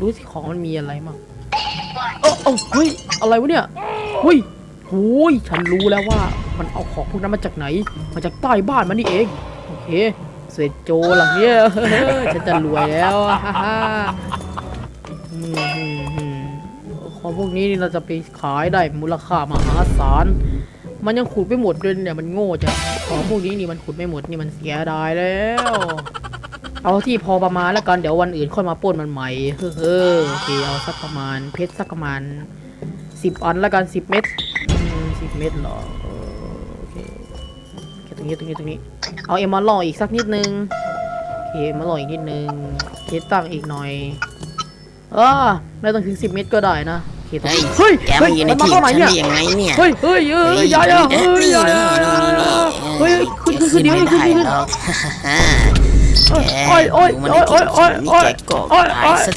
ดูสิของมันมีอะไรมั่งเออเออเฮ้ย อะไรวะเนี่ยเฮ้ยโอ้ยฉันรู้แล้วว่ามันเอาของพวกนั้นมาจากไหน มาจากใต้บ้านมันนี่เอง โอเค เสร็จโจหลังเนี่ยฉันจะรวยแล้วฮ่าฮ่าของพวกนี้นี่เราจะไปขายได้มูลค่ามหาศาล มันยังขุดไม่หมดเลยเนี่ยมันโง่จังของพวกนี้นี่มันขุดไม่หมดนี่มันเสียดายแล้ว เอาที่พอประมาณแล้วกันเดี๋ยววันอื่นค่อยมาปล้นมันใหม่เฮ้อเฮ้อโอเคเอาสักประมาณเพชรสักประมาณสิบอันแล้วกันสิบเม็ดสิบเม็ดเหรอเออโอเคโอเคตรงนี้ตรงนี้ตรงนี้ เอาเอ็มมาล่ออีกสักนิดนึงโอเคมาล่ออีกนิดนึงเคตั้งอีกหน่อยเออไม่ต้องถึงสิบเม็ดก็ได้นะโอเคตรงนี้เฮ้ยแกเฮ้มายอยู่ในมันมาที่เข้าไหนฉันเนี่ยได้ยังไงเนี่ยเฮ้ยเฮ้ยเฮ้ยอย่าอย่าเฮ้ยอย่าอย่าอย่าเฮ้ยขึ้นขึ้นขึ้นไม่ดีขึ้นได้ขึ้นขึ้น หรอกโอ้ยโอ้ยดูมันในโอ้ยที่โอ้ยฉันนี่โอ้ยแกก็โอ้ยตายซะ